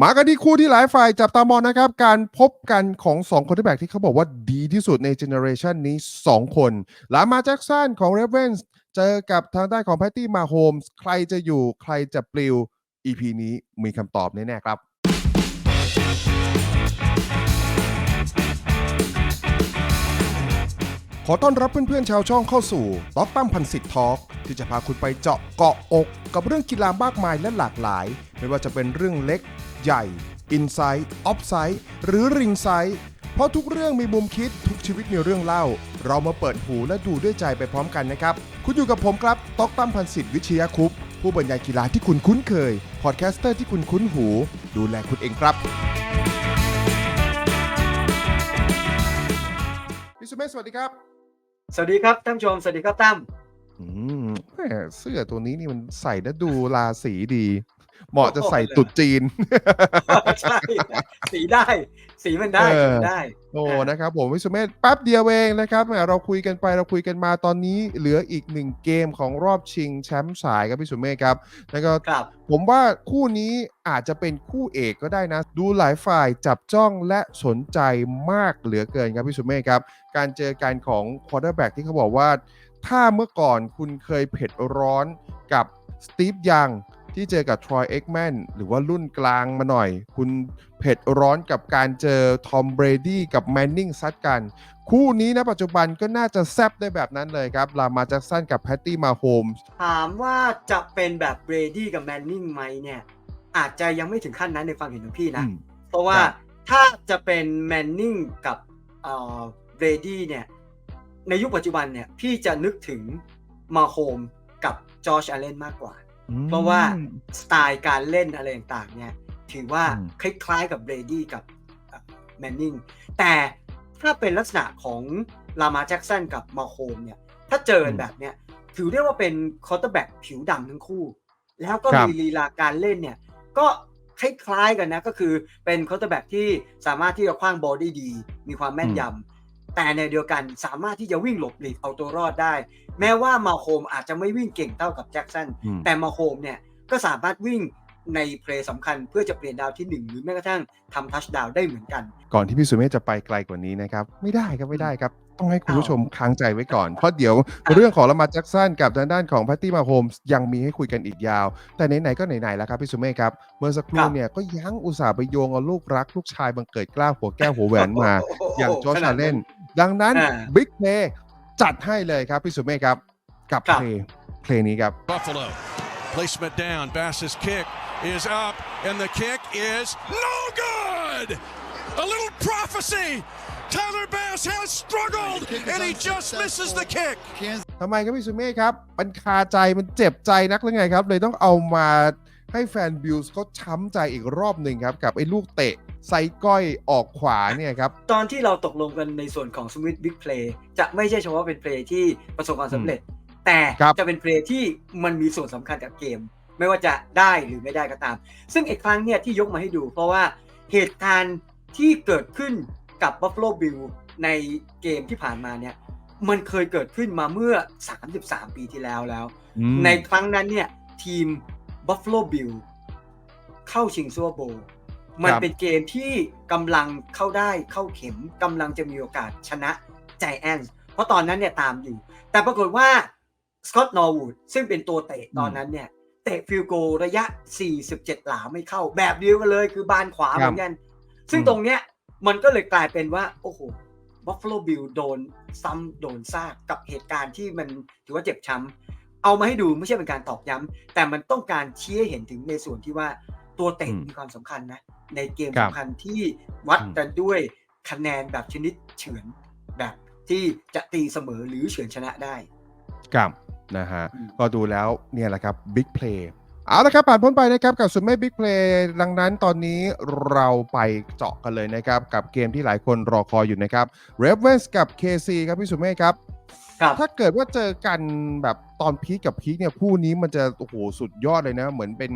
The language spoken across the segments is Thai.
มากันที่คู่ที่หลายฝ่ายจับตามองนะครับ การพบกันของ 2 คนที่แบกที่เขาบอกว่าดีที่สุดในเจเนอเรชันนี้ 2 คนลามาแจ็กสันของเรเวนส์เจอกับทางด้านของแพตตี้มาโฮมส์ใครจะอยู่ใครจะปลิว EP นี้มีคำตอบแน่ๆครับขอต้อนรับเพื่อนๆชาวช่องเข้าสู่ต็อกตั้มพันสิทธิ์ทอล์กที่จะพาคุณไปเจาะเกาะอก กับเรื่องกีฬามากมายและหลากหลาย ไม่ว่าจะเป็นเรื่องเล็ก ใหญ่อินไซต์ออฟไซต์หรือริงไซต์เพราะทุกเรื่องมีมุมคิดทุกชีวิตมีเรื่องเล่า เรามาเปิดหูและดูด้วยใจไปพร้อมกันนะครับ คุณอยู่กับผมครับต็อกตั้มพันสิทธิ์วิชยาคุปต์ผู้บรรยายกีฬาที่คุณคุ้นเคย พอดแคสเตอร์ที่คุณคุ้นหู ดูแลคุณเองครับพี่สุเมธสวัสดีครับ สวัสดีครับท่านผู้ชมสวัสดีครับตั้มอืมแหม่เสื้อตัวนี้นี่มันใส่แล้วดูราศีดี เหมาะจะใส่ตรุดจีน ใช่สีได้ สีมันได้เออสีมันได้ โอ้นะครับผมวิสุเมธแป๊บเดียวเองนะครับแหมเราคุยกันไปเราคุยกันมาตอนนี้เหลืออีกหนึ่งเกมของรอบชิงแชมป์สายครับพี่สุเมธครับแล้วก็ ครับ ผมว่าคู่นี้อาจจะเป็นคู่เอกก็ได้นะ ดูหลายฝ่ายจับจ้องและสนใจมากเหลือเกินครับพี่สุเมธครับ การเจอกันของควอเตอร์แบ็กที่เขาบอกว่า ถ้าเมื่อก่อนคุณเคยเผ็ดร้อนกับสตีฟยัง ที่เจอกับทรอยเอ็กแมนหรือว่ารุ่นกลางมาหน่อย คุณเผ็ดร้อนกับการเจอทอมเบรดี้กับแมนนิงซัดกัน คู่นี้นะปัจจุบันก็น่าจะแซบได้แบบนั้นเลยครับ ลามาแจ็กสันกับแพตตี้มาโฮมส์ถามว่าจะเป็นแบบเบรดี้กับแมนนิงไหมเนี่ย อาจจะยังไม่ถึงขั้นนั้นในความเห็นของพี่นะ เพราะว่าครับถ้าจะเป็นแมนนิงกับเบรดี้เนี่ยในยุคปัจจุบันเนี่ยพี่จะนึกถึงมาโฮมกับจอร์จอ l ลเลนมากกว่า เพราะว่าสไตล์การเล่นอะไรต่างๆเนี่ยถือว่าอืมคล้ายๆกับเบรดี้กับแมนนิงแต่ถ้าเป็นลักษณะของลามาแจ็กสันกับมาโฮมเนี่ยถ้าเจอแบบเนี้ยถือได้ว่าเป็นคอร์เตอร์แบ็กผิวดำทั้งคู่ แล้วก็ครับมีลีลาการเล่นเนี่ยก็คล้ายๆกันนะก็คือเป็นคอร์เตอร์แบ็กที่สามารถที่จะคว้างบอลได้ดี มีความแม่นยำ แต่ในเดียวกันสามารถที่จะวิ่งหลบหลีกเอาตัวรอดได้ แม้ว่ามาโฮมอาจจะไม่วิ่งเก่งเท่ากับแจ็กสันอืมแต่มาโฮมเนี่ยก็สามารถวิ่งในเพลย์สำคัญเพื่อจะเปลี่ยนดาวที่ 1 หรือแม้กระทั่งทำทัชดาวได้เหมือนกัน ก่อนที่พี่สุเมธจะไปไกลกว่านี้นะครับ ไม่ได้ครับ ไม่ได้ครับ ต้องให้คุณผู้ชมค้างใจไว้ก่อน เพราะเดี๋ยวเรื่องของละมาแจ็กสันกับทางด้านของแพตตี้มาโฮมส์ยังมีให้คุยกันอีกยาว แต่ไหนๆก็ไหนๆแล้วครับพี่สุเมธครับ เมื่อสักครู่ครับเนี่ยก็ยั้งอุตส่าห์ไปโยงเอาลูกรักลูกชายบังเกิดเกล้าหัวแก้วหัวแหวนมา อย่างจอร์จอาเลน ดังนั้นอ่าบิ๊กเพลย์จัดให้เลยครับพี่สุเมธครับ กับครับเพลย์เพลงนี้ครับ Buffalo. Placement down. Bass's kick is up, and the kick is no good. A little prophecy. Tyler Bass has struggled, and he just misses the kick. ทำไมครับพี่สุเมฆครับมันคาใจมันเจ็บใจนักหรือไงครับ เลยต้องเอามาให้แฟนบิลส์เขาช้ำใจอีกรอบหนึ่งครับ กับไอ้ลูกเตะ ไซก้อยออกขวาเนี่ยครับ ตอนที่เราตกลงกันในส่วนของสวิตบิ๊กเพลย์จะไม่ใช่เฉพาะเป็นเพลย์ที่ประสบความสำเร็จ แต่ครับจะเป็นเพลย์ที่มันมีส่วนสำคัญกับเกม ไม่ว่าจะได้หรือไม่ได้ก็ตาม ซึ่งอีกครั้งเนี่ยที่ยกมาให้ดู เพราะว่าเหตุการณ์ที่เกิดขึ้นกับ Buffalo Bill ในเกมที่ผ่านมาเนี่ยมันเคยเกิดขึ้นมาเมื่อ 33 ปีที่แล้วแล้ว ในครั้งนั้นเนี่ยทีม Buffalo Bill เข้าชิงซัวโบว์ มันครับเป็นเกมที่กำลังเข้าได้เข้าเข็มกำลังจะมีโอกาสชนะใจแอนส์เพราะตอนนั้นเนี่ยตามอยู่ แต่ปรากฏว่าสกอตต์นอร์วูดซึ่งเป็นตัวเตะตอนนั้นเนี่ย เตะฟิลโกลระยะ 47 หลาไม่เข้า แบบเดียวกันเลยคือบานขวาครับเหมือนกัน ซึ่งอืมตรงเนี้ยมันก็เลยกลายเป็นว่า โอ้โหบัฟฟ a โลบิลโดนซ้ำโดนซากกับเหตุการณ์ที่มันถือว่าเจ็บช้ำเอามาให้ดูไม่ใช่เป็นการตอกย้ำแต่มันต้องการชี้ให้เห็นถึงในส่วนที่ว่า ตัวเตะอืมมีความสำคัญนะ ในเกมครับสำคัญที่วัดอืมกันด้วยคะแนนแบบชนิดเฉือนแบบที่จะตีเสมอหรือเฉือนชนะได้กับนะฮะอืมก็ดูแล้วเนี่ยแหละครับบิ๊กเพลย์เอาละครับผ่านพ้นไปนะครับกับสุดไม่บิ๊กเพลย์ดังนั้นตอนนี้เราไปเจาะกันเลยนะครับ กับเกมที่หลายคนรอคอยอยู่นะครับเรเวนส์กับ KC ครับพี่สุเมฆครับครับถ้าเกิดว่าเจอกันแบบตอนพีคกับพีคเนี่ยคู่นี้มันจะโอ้โหสุดยอดเลยนะ เหมือนเป็น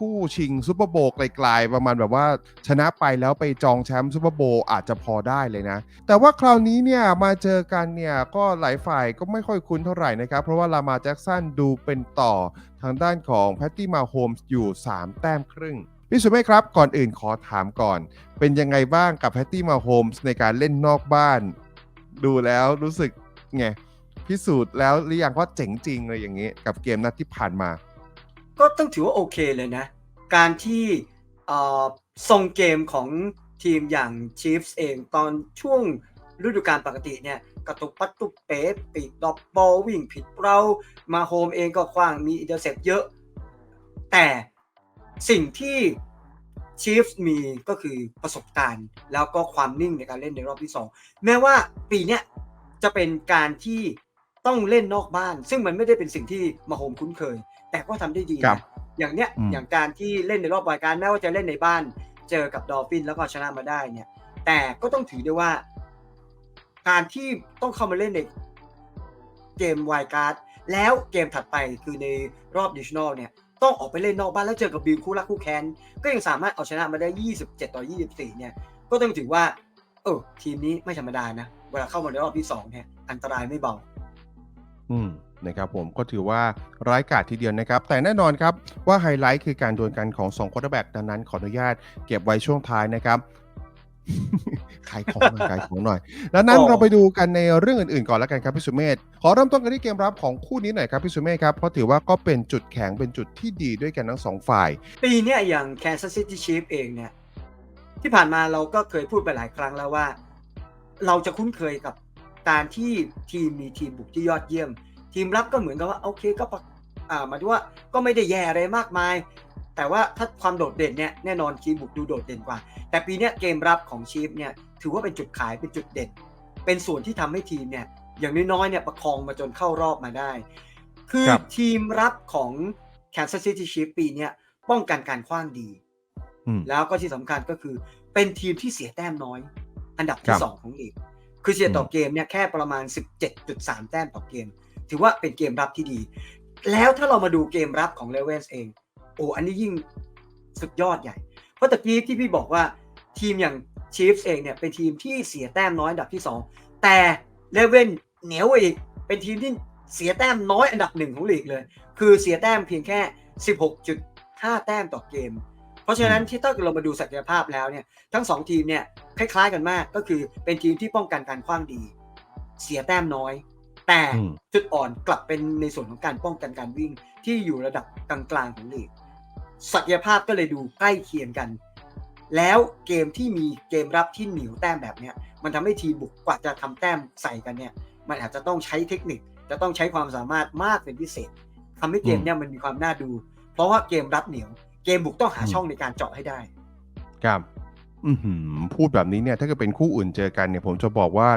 คู่ชิงซูเปอร์โบว์ไกลๆประมาณแบบว่าชนะไปแล้วไปจองแชมป์ซูเปอร์โบว์อาจจะพอได้เลยนะ แต่ว่าคราวนี้เนี่ยมาเจอกันเนี่ยก็หลายฝ่ายก็ไม่ค่อยคุ้นเท่าไหร่นะครับ เพราะว่าลามาแจ็กสันดูเป็นต่อทางด้านของแพตตี้มาโฮมส์อยู่ 3 แต้มครึ่งพี่สุเมฆครับ ก่อนอื่นขอถามก่อน เป็นยังไงบ้างกับแพตตี้มาโฮมส์ในการเล่นนอกบ้าน ดูแล้วรู้สึกไงพิสูจน์แล้วหรือยังว่าเจ๋งจริงเลยอย่างนี้ กับเกมนัดที่ผ่านมา ก็ต้องถือว่าโอเคเลยนะ การที่เอ่อทรงเกมของทีมอย่าง Chiefs เองตอนช่วงฤดูกาลปกติเนี่ยกระตุกปัดตุกเป๊ะปีกดอปบอลวิ่งผิดเรามาโฮมเองก็คว้างมีอินเตอร์เซปเยอะ แต่สิ่งที่ Chiefs มีก็คือประสบการณ์ แล้วก็ความนิ่งในการเล่นในรอบที่ 2 แม้ว่าปีเนี้ยจะเป็นการที่ต้องเล่นนอกบ้าน ซึ่งมันไม่ได้เป็นสิ่งที่มาโฮมคุ้นเคย แต่ก็ทำได้ดีครันะบอย่างเนี้ยอืมอย่างการที่เล่นในรอบวายการแม้ว่าจะเล่นในบ้านเจอกับดอลฟินแล้วก็ชนะมาได้เนี่ย แต่ก็ต้องถือได้ว่า การที่ต้องเข้ามาเล่นในเกมวายการ์ดแล้วเกมถัดไปคือในรอบดิช i น a ลเนี่ยต้องออกไปเล่นนอกบ้านแล้วเจอกับบิลคู่รักคู่แค้นก็ยังสามารถเอาชนะมาได้ 27 ต่อ 24 เนี่ย ก็ต้องถือว่า เออทีมนี้ไม่ธรรมดานะ เวลาเข้ามาในรอบที่2เนี่ย อันตรายไม่เบา อืม นะครับผมก็ถือว่าร้ายกาจทีเดียวนะครับ แต่แน่นอนครับว่าไฮไลท์คือการดวลกันของ2 quarterback แบ็กดังนั้นขออนุญาตเก็บไว้ช่วงท้ายนะครับขายของหน่อยขายของหน่อย แล้วนั้นอ๋อเราไปดูกันในเรื่องอื่นๆก่อนแล้วกันครับพี่สุเมธขอเริ่มต้นกันที่เกมรับของคู่นี้หน่อยครับพี่สุเมธครับเพราะถือว่าก็เป็นจุดแข็งเป็นจุดที่ดีด้วยกันทั้งสองฝ่าย ปีเนี้ยอย่าง Kansas City Chiefs เองเนี่ยที่ผ่านมาเราก็เคยพูดไปหลายครั้งแล้วว่า เราจะคุ้นเคยกับการที่ทีมมีทีมบุกที่ยอดเยี่ยม ทีมรับก็เหมือนกับว่าโอเคก็ปะอ่าหมายถึงว่าก็ไม่ได้แย่อะไรมากมาย แต่ว่าถ้าความโดดเด่นเนี่ยแน่นอนทีมบุกดูโดดเด่นกว่า แต่ปีเนี้ยเกมรับของชีฟเนี่ยถือว่าเป็นจุดขายเป็นจุดเด่น เป็นส่วนที่ทำให้ทีมเนี่ยอย่างน้อยๆเนี่ยประคองมาจนเข้ารอบมาได้ คือครับทีมรับของ Kansas City Chiefs ปีเนี้ยป้องกันการคว้างดีอืมแล้วก็ที่สำคัญก็คือเป็นทีมที่เสียแต้มน้อย อันดับคที่รับสองของลีกคือเสียต่ออืมเกมเนี่ยแค่ประมาณ 17.3 แต้มต่อเกม ถือว่าเป็นเกมรับที่ดี แล้วถ้าเรามาดูเกมรับของเลเวนส์เอง โอ้อันนี้ยิ่งสุดยอดใหญ่ เพราะตะกี้ที่พี่บอกว่าทีมอย่างชีฟส์เองเนี่ยเป็นทีมที่เสียแต้มน้อยอันดับที่ 2 แต่เลเวนเหนียวอีกเป็นทีมที่เสียแต้มน้อยอันดับหนึ่งของลีกเลย คือเสียแต้มเพียงแค่ 16.5 แต้มต่อเกม เพราะฉะนั้นที่ถ้าเรามาดูศักยภาพแล้วเนี่ยทั้งสองทีมเนี่ยคล้ายๆกันมากก็คือเป็นทีมที่ป้องกันการคว้างดี เสียแต้มน้อย แต่อืมจุดอ่อนกลับเป็นในส่วนของการป้องกันการวิ่งที่อยู่ระดับกลางๆของลีกศักยภาพก็เลยดูใกล้เคียงกัน แล้วเกมที่มีเกมรับที่เหนียวแต้มแบบเนี้ย มันทำให้ทีมบุกกว่าจะทำแต้มใส่กันเนี่ย มันอาจจะต้องใช้เทคนิค จะต้องใช้ความสามารถมากเป็นพิเศษทำให้เกมเนี่ยมันมีความน่าดู เพราะว่าเกมรับเหนียว เกมบุกต้องหาอืมช่องในการเจาะให้ได้ ครับอือหือ พูดแบบนี้เนี่ยถ้าเกิดเป็นคู่อื่นเจอกันเนี่ย ผมจะบอกว่า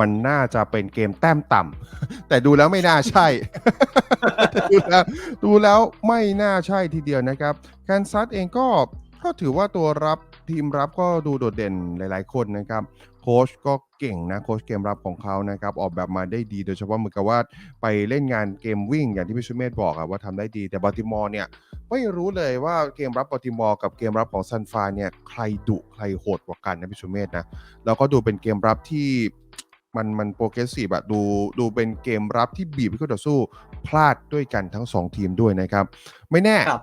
มันน่าจะเป็นเกมแต้มต่ำแต่ดูแล้วไม่น่าใช่ ดูแล้วดูแล้วไม่น่าใช่ทีเดียวนะครับแคนซัสเองก็ก็ถือว่าตัวรับทีมรับก็ดูโดดเด่นหลาย ๆ คนนะครับ ค้ชก็เก่งนะโค้ชเกมรับของเขานะครับออกแบบมาได้ดีโดยเฉพาะเหมือนกับว่าไปเล่นงานเกมวิ่งอย่างที่พี่ชุเมธบอกอะว่าทำได้ดี แต่บัลติมอร์เนี่ยไม่รู้เลยว่าเกมรับบัลติมอร์กับเกมรับของซันฟานเนี่ยใครดุใครโหดกว่ากันนะพี่ชุเมธนะแล้วก็ดูเป็นเกมรับที่มันมันโปรเกรสซีฟอะดูดูเป็นเกมรับที่บีบให้คู่ต่อสู้พลาดด้วยกันทั้ง 2 ทีมด้วยนะครับ ไม่แน่ครับ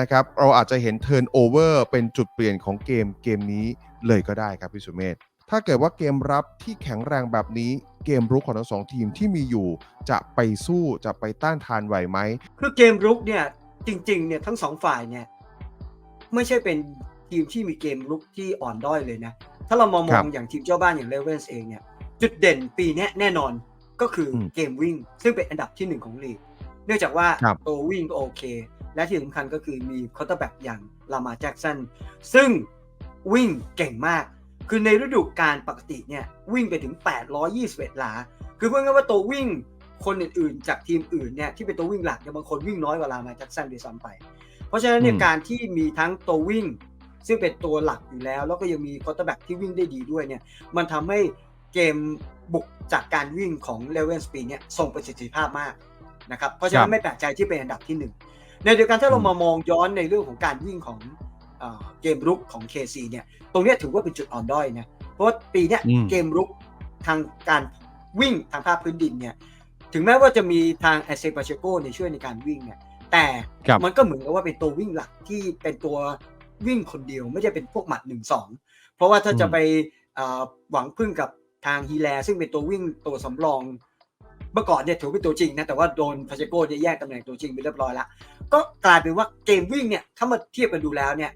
นะครับเราอาจจะเห็นเทิร์นโอเวอร์เป็นจุดเปลี่ยนของเกมเกมนี้เลยก็ได้ครับพี่สุเมธ ถ้าเกิดว่าเกมรับที่แข็งแรงแบบนี้เกมรุกของทั้งสองทีมที่มีอยู่ จะไปสู้จะไปต้านทานไหวไหมคือเกมรุกเนี่ยจริงๆเนี่ยทั้งสองฝ่ายเนี่ยไม่ใช่เป็นทีมที่มีเกมรุกที่อ่อนด้อยเลยนะ ถ้าเรามามครัองบอย่างทีมเจ้าบ้านอย่างเลเวนส์เองเนี่ยจุดเด่นปีเนี้ยแน่นอนก็คืออมเกมวิ่ง ซึ่งเป็นอันดับที่หนึ่งของลีก เนื่องจากว่าครับตัววิ่งก็โอเค และที่สำคัญก็คือมีคอร์เตอร์แบ็กอย่างลามาแจ็กสันซึ่งวิ่งเก่งมาก คือในฤดูกาลปกติเนี่ยวิ่งไปถึง 821 หลา คือพูดง่ายๆว่าตัววิ่งคนอื่นๆ จากทีมอื่นเนี่ยที่เป็นตัววิ่งหลักเนี่ยบางคนวิ่งน้อยกว่าลามาแจ็กสันด้วยซ้ำไป เพราะฉะนั้นเนี่ยอืมการที่มีทั้งตัววิ่ง ซึ่งเป็นตัวหลักอยู่แล้ว แล้วก็ยังมีคอร์เตอร์แบ็กที่วิ่งได้ดีด้วยเนี่ยมันทำให้เกมบุกจากการวิ่งของเลเวนสปีเนี่ยส่งประสิทธิภาพมากนะครับเพราะฉะครันั้นบไม่แปลกใจที่เป็นอันดับที่หนึ่งในเดียวกันถ้าเราอืมมามองย้อนในเรื่องของการวิ่งของ เอ่อเกมรุกของ KC เนี่ย ตรงเนี้ยถือว่าเป็นจุดอ่อนด้อยนะ เพราะว่าปีเนี้ยอืมเกมรุกทางการวิ่งทางภาคพื้นดินเนี่ย ถึงแม้ว่าจะมีทางแอเซปาเชโกเนี่ยช่วยในการวิ่งเนี่ย แต่ครับมันก็เหมือนกับว่าเป็นตัววิ่งหลักที่เป็นตัววิ่งคนเดียวไม่ใช่เป็นพวกหมัดหนึ่งสองเพราะว่าถ้าจะอืมไปเอ่อหวังพึ่งกับทางฮีแลซึ่งเป็นตัววิ่งตัวสำรองเมื่อก่อนเนี่ยถือเป็นตัวจริงนะแต่ว่าโดนพาเชโก้เนี่ยแยกตำแหน่งตัวจริงไปเรียบร้อยแล้วก็กลายเป็นว่าเกมวิ่งเนี่ยถ้ามาเทียบกันดูแล้วเนี่ย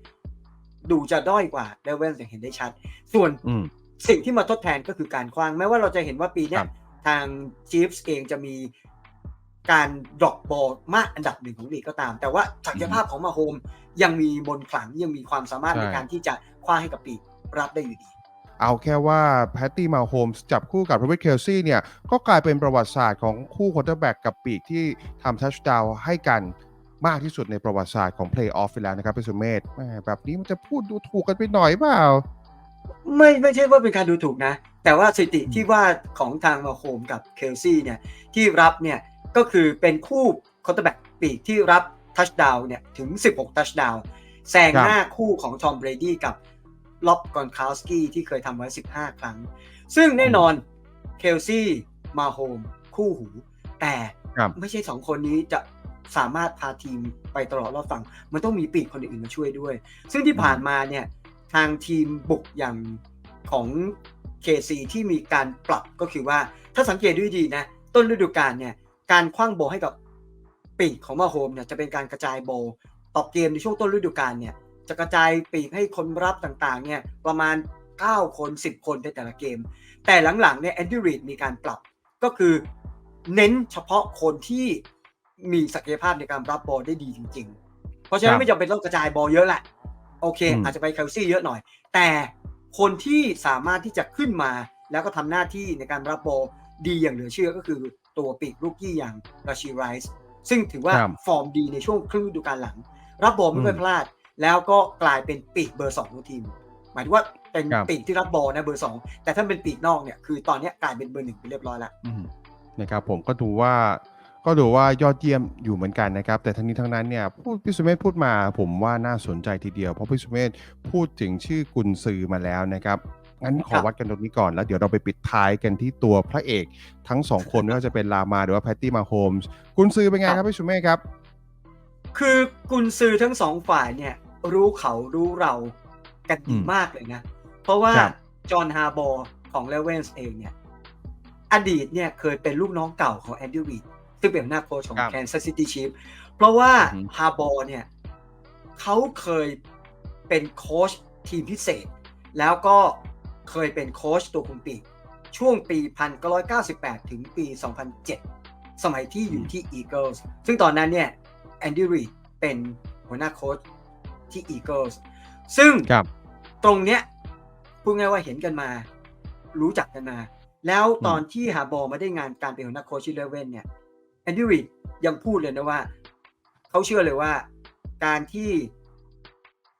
ดูจะด้อยกว่าเลเวลอย่างเห็นได้ชัด ส่วนอืมสิ่งที่มาทดแทนก็คือการคว้างแม้ว่าเราจะเห็นว่าปีเนี้คยรับทางจีฟส์เองจะมีการดรอปบอลมากอันดับหนึ่งของลีกก็ตาม แต่ว่าศักยภาพของมาโฮมยังมีมนต์ขลังยังมีความสามารถใช่ในการที่จะคว้าให้กับปีกรับได้อยู่ดีเอาแค่ว่าแพตตี้มาโฮมส์จับคู่กับโรเบิร์ตเคลซี่เนี่ย ก็กลายเป็นประวัติศาสตร์ของคู่ควอเตอร์แบ็กกับปีกที่ทำทัชดาวให้กัน มากที่สุดในประวัติศาสตร์ของเพลย์ออฟไปแล้วนะครับพี่สุเมธแหมแบบนี้มันจะพูดดูถูกกันไปหน่อยเปล่า ไม่ไม่ใช่ว่าเป็นการดูถูกนะ แต่ว่าสถิติอืมที่ว่าของทางมาโฮมกับเคลซี่เนี่ยที่รับเนี่ยก็คือเป็นคู่คอร์เตอร์แบ็กปีกที่รับทัชดาวเนี่ยถึง 16 ทัชดาวแซงหน้าคู่ของทอมเบรดี้กับล็อบกอนคาวสกี้ที่เคยทำไว้ 15 ครั้ง ซึ่งแน่นอนเคลซี่มาโฮมคู่หู แต่ครับไม่ใช่สองคนนี้จะ สามารถพาทีมไปตลอดรอดฝั่ง มันต้องมีปีกคนอื่นมาช่วยด้วย ซึ่งที่ผ่านมาเนี่ยทางทีมบุกอย่างของ KC ที่มีการปรับก็คือว่าถ้าสังเกตดูดีๆนะ ต้นฤดูกาลเนี่ยการคว้างโบให้กับปีกของมาโฮมเนี่ยจะเป็นการกระจายโบต่อเกมในช่วงต้นฤดูกาลเนี่ยจะกระจายปีกให้คนรับต่างๆเนี่ยประมาณ 9 คน 10 คนในแต่ละเกม แต่หลังๆเนี่ยแอนดี้รีดมีการปรับก็คือเน้นเฉพาะคนที่ มีศักยภาพในการรับบอลได้ดีจริง ๆ เพราะฉะนั้ครันบไม่จำเป็นต้องกระจายบอลเยอะแหละ โอเคอืมอาจจะไปเคลซี่เยอะหน่อย แต่คนที่สามารถที่จะขึ้นมา แล้วก็ทำหน้าที่ในการรับบอลดีอย่างเหลือเชื่อก็คือตัวปีกลูกกี้อย่างราชิไรส์ซึ่งถือว่าครับฟอร์มดีในช่วงครึ่งฤดูกาลหลัง รับบอลไม่ค่อยอืมพลาด แล้วก็กลายเป็นปีกเบอร์สองของทีม หมายถึงว่าเป็นครับปีกที่รับบอลนะเบอร์สองแต่ถ้าเป็นปีกนอกเนี่ยคือตอนเนี้ยกลายเป็นเบอร์หนึ่งไปเรียบร้อยแล้วอืมนะครับผมก็ดูว่า ก็ดูว่ายอดเยี่ยมอยู่เหมือนกันนะครับ แต่ทั้งนี้ทั้งนั้นเนี่ยพูดพี่สุเมธพูดมาผมว่าน่าสนใจทีเดียว เพราะพี่สุเมธพูดถึงชื่อกุนซือมาแล้วนะครับงั้นขอครับวัดกันตรงนี้ก่อนแล้วเดี๋ยวเราไปปิดท้ายกันที่ตัวพระเอก ทั้งสองคนไม่ว่าจะเป็นลามาหรือว่าแพตตี้มาโฮมส์กุนซือเป็นไงครับพี่สุเมธครับ คือกุนซือทั้งสองฝ่ายเนี่ย รู้เขารู้เรากันดีอืมมากเลยนะ เพราะว่าครับจอห์นฮาร์บอร์ของเลเวนส์เองเนี่ย อดีตเนี่ยเคยเป็นลูกน้องเก่าของแอนดี้รีด ซึ่งเป็นหัวหน้าโค้ชของครับแคนซัสซิตี้ชีฟเพราะว่าอือฮึฮาร์บอร์เนี่ยเขาเคยเป็นโค้ชทีมพิเศษ แล้วก็เคยเป็นโค้ชตัวคุมปีกช่วงปี 1998 ถึงปี 2007 สมัยที่อยู่ที่ Eagles ซึ่งตอนนั้นเนี่ยแอนดี้รีดเป็นหัวหน้าโค้ชที่ Eagles ซึ่งครับตรงเนี้ยพูดง่ายว่าเห็นกันมา รู้จักกันมา แล้วตอนที่หาบอลมาได้งานการเป็นหัวหน้าโค้ชที่เลเว่นเนี่ยแอ นดี้รีดยังพูดเลยนะว่า เขาเชื่อเลยว่า การที่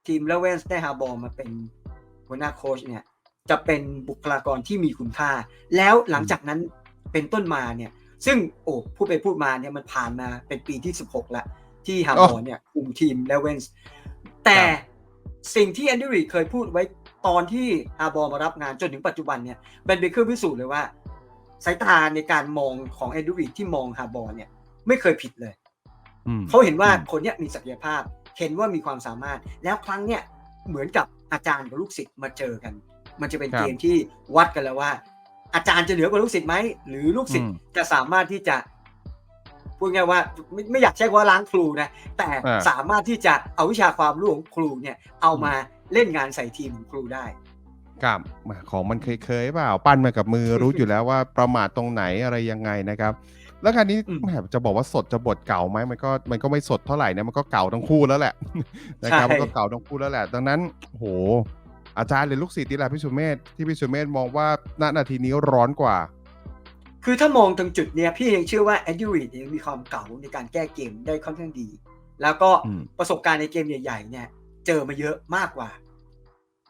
ทีมเลเว่นได้หาบอลมาเป็นหัวหน้าโค้ชเนี่ย จะเป็นบุคลากรที่มีคุณค่า แล้วหลังจากนั้นเป็นต้นมาเนี่ย ซึ่งโอ้พูดไปพูดมาเนี่ยมันผ่านมาเป็นปีที่ 16ล้วที่ฮาบอร์เนี่ยคุมทีมเลเวนส์แต่สิ่งที่แอนดี้รีดเคยพูดไว้ตอนที่ฮาบอร์มารับงานจนถึงปัจจุบันเนี่ยเป็นเป็นเครื่องพิสูจน์เลยว่า สายตาในการมองของแอนดี้รีดที่มองฮาร์บอร์เนี่ย ไม่เคยผิดเลยอืมเขาเห็นว่าอืมคนเนี้ยมีศักยภาพ เห็นว่ามีความสามารถ แล้วครั้งเนี้ยเหมือนกับอาจารย์กับลูกศิษย์มาเจอกัน มันจะเป็นครับเกมที่วัดกันแล้วว่า อาจารย์จะเหนือกว่าลูกศิษย์ไหมหรือลูกศิษย์อืมจะสามารถที่จะพูดง่ายว่าไม่ไม่อยากใช้คำว่าล้างครูนะแต่อ่าสามารถที่จะเอาวิชาความรู้ของครูเนี่ย เอามาเล่นงานใส่ทีมของครูได้ ครับแหมของมันเคยเคยๆเปล่าปั้นมากับมือรู้อยู่แล้วว่าประมาทตรงไหนอะไรยังไงนะครับ แล้วการนี้อืมแหมจะบอกว่าสดจะบทเก่าไหมมันก็มันก็ไม่สดเท่าไหร่นะมันก็เก่าทั้งคู่แล้วแหละนะครับใช่มันก็เก่าทั้งคู่แล้วแหละ ดังนั้นโหอาจารย์หรือลูกศิษย์ที่แหละพี่สุเมธที่พี่สุเมธมองว่าณนาทีนี้ร้อนกว่า คือถ้ามองตรงจุดเนี้ยพี่ยังเชื่อว่าแอนดี้รีดยังมีความเก่าในการแก้เกมได้ค่อนข้างดี แล้วก็อืมประสบการณ์ในเกมใหญ่ ๆ เนี่ย เจอมาเยอะมากกว่า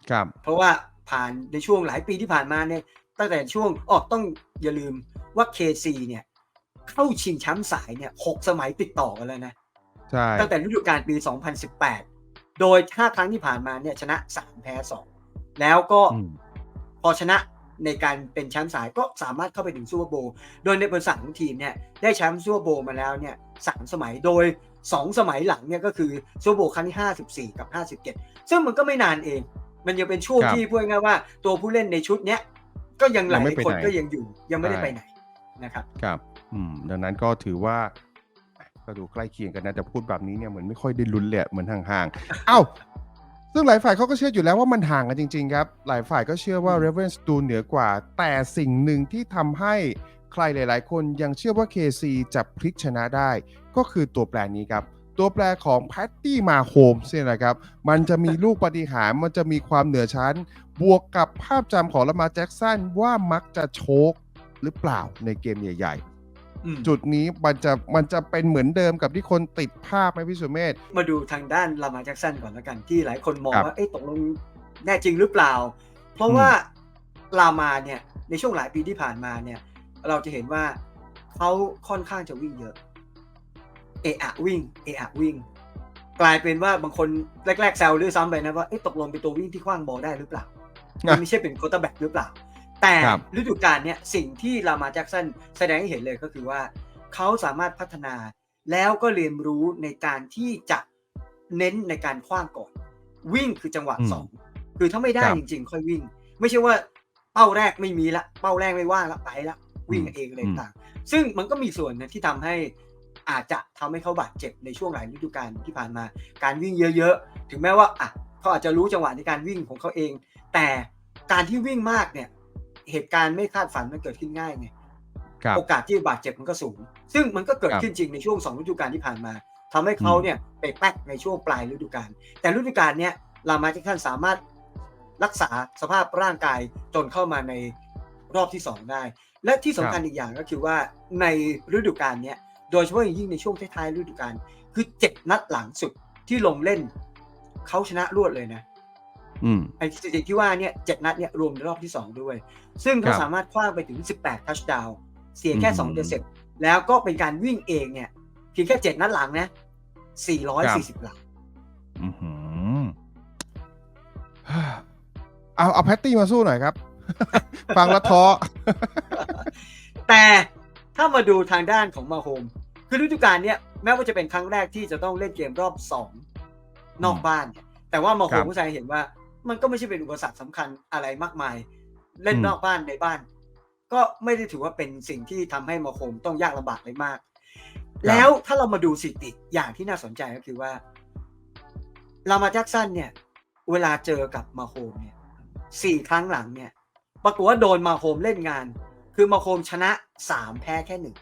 ครับ เพราะว่า ผ่านในช่วงหลายปีที่ผ่านมาเนี่ยตั้งแต่ช่วงอ๋อต้องอย่าลืมว่า KC เนี่ยเข้าชิงแชมป์สายเนี่ยหกสมัยติดต่อกันแล้วนะใช่ตั้งแต่ฤดูกาลปี 2018 โดย5ครั้งที่ผ่านมาเนี่ยชนะ3แพ้2แล้วก็อืมพอชนะในการเป็นแชมป์สายก็สามารถเข้าไปถึงซูเปอร์โบว์โดยในบริษัทของทีมเนี่ยได้แชมป์ซูเปอร์โบว์มาแล้วเนี่ยสามสมัยโดยสองสมัยหลังเนี่ยก็คือซูเปอร์โบว์ครั้งที่ 54 กับ 57 ซึ่งมันก็ไม่นานเอง มันยังเป็นช่วงครับที่พูดง่ายๆว่า ตัวผู้เล่นในชุดเนี้ยก็ยังหลายังไม่ยไปๆคนไหน ก็ยังอยู่ยังไม่ได้ใช่ไปไหนนะครับ ครับอืมดังนั้นก็ถือว่าก็ดูใกล้เคียงกันนะ แต่พูดแบบนี้เนี่ยเหมือนไม่ค่อยได้ลุ้นเลยอะเหมือนห่างๆ เอ้า ซึ่งหลายฝ่ายเขาก็เชื่ออยู่แล้วว่ามันห่างกันจริง ๆ ครับ หลายฝ่ายก็เชื่อว่าอืม r e v e n ดูเหนือกว่า แต่สิ่งหนึ่งที่ทำให้ใครหลาย ๆ คนยังเชื่อว่า KC จะพลิกชนะได้ ก็คือตัวแปรนี้ครับ ตัวแปรของแพตตี้มาโฮมส์เนี่ยนะครับ มันจะมีลูกปฏิหารย์มันจะมีความเหนือชั้น บวกกับภาพจำของลามาแจ็กสันว่ามักจะโชกหรือเปล่าในเกมใหญ่ๆอืมจุดนี้มันจะมันจะเป็นเหมือนเดิมกับที่คนติดภาพไหมพี่สุเมธมาดูทางด้านลามาแจ็กสันก่อนแล้วกันที่หลายคนมองครับว่าเอ๊ะตกลงแน่จริงหรือเปล่า เพราะว่าลามาเนี่ยในช่วงหลายปีที่ผ่านมาเนี่ย เราจะเห็นว่าเขาค่อนข้างจะวิ่งเยอะ เอะอะวิ่งเอะอะวิ่ง กลายเป็นว่าบางคนแรกๆแซวด้วยซ้ำไปนะว่าเอ๊ะตกลงเป็นตัววิ่งที่คว้างบอลได้หรือเปล่าอะไม่ใช่เป็นโคตรแบ็กหรือเปล่า แต่ครับฤดูกาลเนี่ยสิ่งที่ลามาแจ็กสันแสดงให้เห็นเลยก็คือว่า เขาสามารถพัฒนาแล้วก็เรียนรู้ในการที่จะเน้นในการคว้างก่อน วิ่งคือจังหวะอืมสองคือถ้าไม่ได้ครับจริง ๆ ค่อยวิ่ง ไม่ใช่ว่าเป้าแรกไม่มีละ เป้าแรกไม่ว่างละไปละวิ่งเองเลยอืมต่าง ซึ่งมันก็มีส่วนนะที่ทำให้ อาจจะทำให้เขาบาดเจ็บในช่วงหลายฤดูกาลที่ผ่านมา การวิ่งเยอะๆ ถึงแม้ว่าอะเขาอาจจะรู้จังหวะในการวิ่งของเขาเอง แต่การที่วิ่งมากเนี่ยเหตุการณ์ไม่คาดฝันมันเกิดขึ้นง่ายไงครับโอกาสที่จะบาดเจ็บมันก็สูง ซึ่งมันก็เกิดครับขึ้นจริงในช่วงสองฤดูกาลที่ผ่านมาทำให้เขาเนี่ยไปแป๊กในช่วงปลายฤดูกาลแต่ฤดูกาลเนี้ยลามาจิคันสามารถรักษาสภาพร่างกายจนเข้ามาในรอบที่สองได้ และที่สำคัญอีกอย่างก็คือว่าในฤดูกาลเนี้ย โดยเฉพาะอย่างยิ่งในช่วงท้ายๆฤดูกาลคือเจ็ดนัดหลังสุดที่ลงเล่น เขาชนะรวดเลยนะอืมไอ้สถิติที่ว่าเนี่ยเจ็ดนัดเนี่ยรวมในรอบที่2ด้วย ซึ่งเขาครับสามารถคว้างไปถึง18ทัชดาวน์เสียแค่อืม2เดเซปแล้วก็เป็นการวิ่งเองเนี่ยเพียงแค่7นัดหลังนะ440หลังอื้อหือเอาเอาแพตตี้มาสู้หน่อยครับ ฟังแล้วท้อแต่ถ้ามาดูทางด้านของมาโฮม คือฤดูกาลเนี่ยแม้ว่าจะเป็นครั้งแรกที่จะต้องเล่นเกมรอบ2นอกบ้านเนี่ยแต่ว่ามาโฮครัมบผู้ชายเห็นว่า มันก็ไม่ใช่เป็นอุปสรรคสำคัญอะไรมากมาย เล่นอืมนอกบ้านในบ้าน ก็ไม่ได้ถือว่าเป็นสิ่งที่ทำให้มาโฮมต้องยากลำบากเลยมาก แล้วถ้าเรามาดูสถิติอย่างที่น่าสนใจก็คือว่าลามาแจ็กสันเนี่ย เวลาเจอกับมาโฮมเนี่ยสี่ครั้งหลังเนี่ย ปรากฏว่าโดนมาโฮมเล่นงาน คือมาโฮมชนะสามแพ้แค่หนึ่ง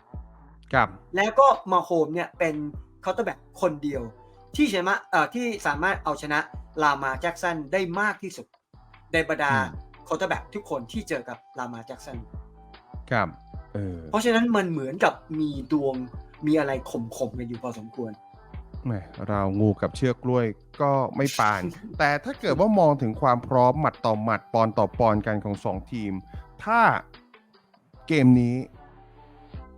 ครับแล้วก็มาโฮมเนี่ยเป็นเคาน์เตอร์แบ็กคนเดียว ที่ชนะเอ่อที่สามารถเอาชนะลามาแจ็กสันได้มากที่สุด ในบรรดาอืมเคาน์เตอร์แบ็กทุกคนที่เจอกับลามาแจ็กสันครับเออเพราะฉะนั้นมันเหมือนกับมีดวงมีอะไรข่มๆกันอยู่พอสมควรแหมเรางูกับเชือกกล้วยก็ไม่ปาน แต่ถ้าเกิดว่ามองถึงความพร้อมหมัดต่อหมัดปอนต่อปอนกันของสองทีม ถ้าเกมนี้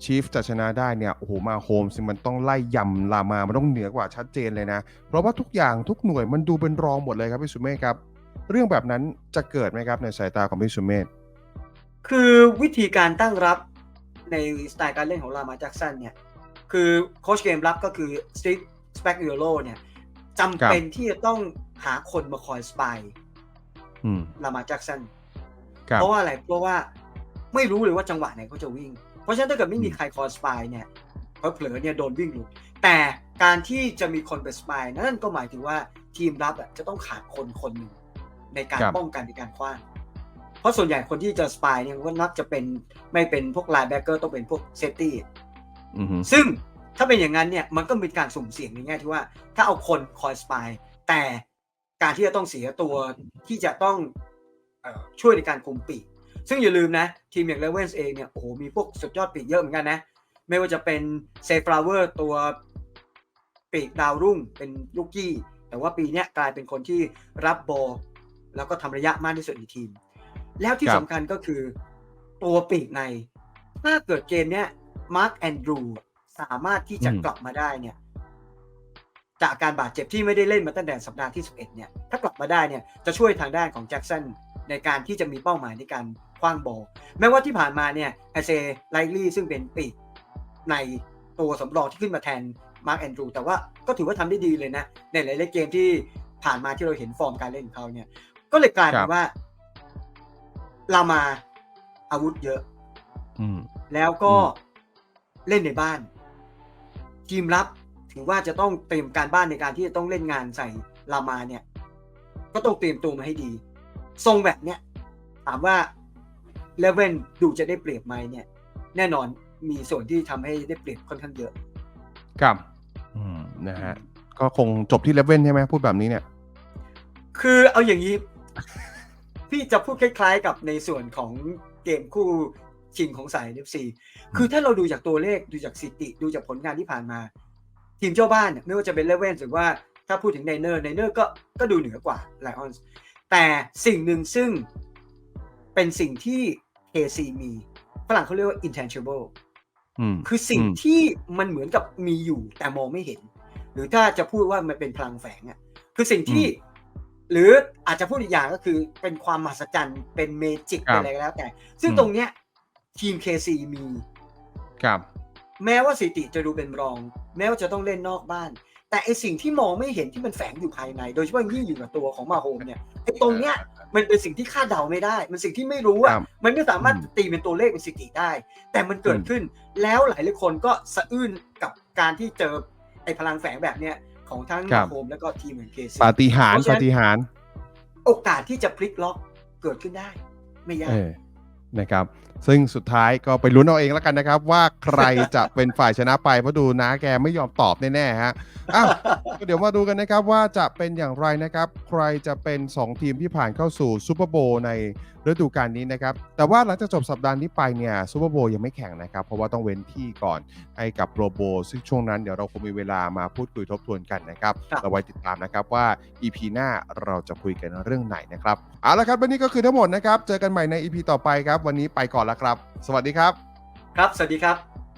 ชีฟจะชนะได้เนี่ยโอ้โหมาโฮมส์มันต้องไล่ยำลามา มันต้องเหนือกว่าชัดเจนเลยนะ เพราะว่าทุกอย่างทุกหน่วยมันดูเป็นรองหมดเลยครับพี่สุเมฆครับ เรื่องแบบนั้นจะเกิดไหมครับในสายตาของพี่สุเมธคือวิธีการตั้งรับในสไตล์การเล่นของลามาแจ็กสันเนี่ยคือโค้ชเกมรับก็คือสตีฟสเปกยูโรเนี่ยจำเป็นที่จะต้องหาคนมาคอยสปายอืมลามาแจ็กสันครับเพราะว่าอะไรเพราะว่าไม่รู้เลยว่าจังหวะไหนเขาจะวิ่งเพ ราะฉะนั้นถ้าเกิดไม่มีอืมใครคอยสปายเนี่ยเผลอๆเนี่ยโดนวิ่งหลุดแต่การที่จะมีคนไปสปายนั่นก็หมายถึงว่าทีมรับอะจะต้องขาดคนคนหนึ่งในการครับป้องกันในการคว้างเพราะส่วนใหญ่คนที่จะสปายเนี่ยก็นักจะเป็นไม่เป็นพวกไลน์แบ็กเกอร์ต้องเป็นพวกเซฟตี้อือหือซึ่งถ้าเป็นอย่างนั้นเนี่ยมันก็เป็นการสุ่มเสี่ยงในแง่ที่ว่า ถ้าเอาคนคอยสปายแต่การที่จะต้องเสียตัวที่จะต้องเออช่วยในการคุมปีก ซึ่งอย่าลืมนะ ทีมอย่างเลเวนส์เองเนี่ยโอ้โหมีพวกสุดยอดปีกเยอะเหมือนกันนะ ไม่ว่าจะเป็นเซฟลาเวอร์ตัวปีกดาวรุ่งเป็นลูกกี้ แต่ว่าปีนี้กลายเป็นคนที่รับบอลแล้วก็ทำระยะมากที่สุดในทีม แล้วที่สำคัญก็คือตัวปีกใน ถ้าเกิดเกมเนี้ยมาร์คแอนดรูสามารถที่จะกลับมาได้เนี่ย จากการบาดเจ็บที่ไม่ได้เล่นมาตั้งแต่สัปดาห์ที่ 11 เนี่ย ถ้ากลับมาได้เนี่ยจะช่วยทางด้านของแจ็คสันในการที่จะมีเป้าหมายในการ คว้างบอลแม้ว่าที่ผ่านมาเนี่ยไอเซไลลี่ซึ่งเป็นปีกในตัวสำรองที่ขึ้นมาแทนมาร์กแอนดรูแต่ว่าก็ถือว่าทำได้ดีเลยนะ ในหลายๆเกมที่ผ่านมาที่เราเห็นฟอร์มการเล่นของเขาเนี่ย ก็เลยกลายครัเป็นบว่า เรามาอาวุธเยอะอืมแล้วก็อืมเล่นในบ้าน ทีมรับถือว่าจะต้องเตรียมการบ้านในการที่จะต้องเล่นงานใส่ลามาเนี่ย ก็ต้องเตรียมตัวมาให้ดี ทรงแบบเนี้ยถามว่า เลเว่นดูจะได้เปรียบไหมเนี่ย แน่นอนมีส่วนที่ทำให้ได้เปรียบค่อนข้างเยอะ ครับ อืมนะฮะ ก็คงจบที่เลเว่นใช่ไหมพูดแบบนี้เนี่ย คือเอาอย่างนี้ พี่จะพูดคล้าย ๆ กับในส่วนของเกมคู่ชิงของสาย NFC คือถ้าเราดูจากตัวเลขดูจากสถิติ ดูจากผลงานที่ผ่านมา ทีมเจ้าบ้านเนี่ยไม่ว่าจะเป็นเลเว่นหรือว่าถ้าพูดถึงไนเนอร์ไนเนอร์ก็ก็ดูเหนือกว่าไลออนส์แต่สิ่งหนึ่งซึ่งเป็นสิ่งที่ KC มีฝรั่งเขาเรียกว่า intangible อืมคือสิ่งอืมที่มันเหมือนกับมีอยู่แต่มองไม่เห็น หรือถ้าจะพูดว่ามันเป็นพลังแฝงอะคือสิ่งที่ หรืออาจจะพูดอีกอย่างก็คือเป็นความมหัศจรรย์เป็นเมจิกครัเป็นบอะไรก็แล้วแต่ ซึ่งอืมตรงเนี้ยทีม KC มีครับ แม้ว่าสถิติจะดูเป็นรอง แม้ว่าจะต้องเล่นนอกบ้าน แต่ไอสิ่งที่มองไม่เห็นที่มันแฝงอยู่ภายใน โดยเฉพาะยิ่งอยู่กับตัวของมาโฮมเนี่ยไอตรงเนี้ยมันเป็นสิ่งที่คาดเดาไม่ได้ มันสิ่งที่ไม่รู้คอะรับมันไม่สามารถอืมตีเป็นตัวเลขเป็นสถิติได้ แต่มันเกิดอืมขึ้นแล้วหลายหลายๆคนก็สะอื้นกับการที่เจอไอพลังแฝงแบบเนี้ยของทั้งมาโฮมแล้วก็ทีมเหมือนเคซีปาฏิหาริย์เพราะฉะปานั้นฏิหาริย์โอกาสที่จะพลิกล็อกเกิดขึ้นได้ ไม่ยาเอกอนะครับ ซึ่งสุดท้ายก็ไปลุ้นเอาเองแล้วกันนะครับ ว่าใครจะเป็นฝ่ายชนะไปเพราะดูนะแกไม่ยอมตอบแน่ๆฮะอ้าวเดี๋ยวมาดูกันนะครับว่าจะเป็นอย่างไรนะครับ ใครจะเป็น 2 ทีมที่ผ่านเข้าสู่ซูเปอร์โบในฤดูกาลนี้นะครับ แต่ว่าหลังจากจบสัปดาห์นี้ไปเนี่ยซูเปอร์โบว์ยังไม่แข่งนะครับ เพราะว่าต้องเว้นที่ก่อนให้กับโปรโบว์ซึ่งช่วงนั้นเดี๋ยวเราคงมีเวลามาพูดคุยทบทวนกันนะครับครับเราไว้ติดตามนะครับว่า EP หน้าเราจะคุยกันเรื่องไหนนะครับเอาละครับวันนี้ก็คือทั้งหมดนะครับ เจอกันใหม่ใน EP ต่อไปครับ วันนี้ไปก่อนแล้วครับ สวัสดีครับ ครับ สวัสดีครับ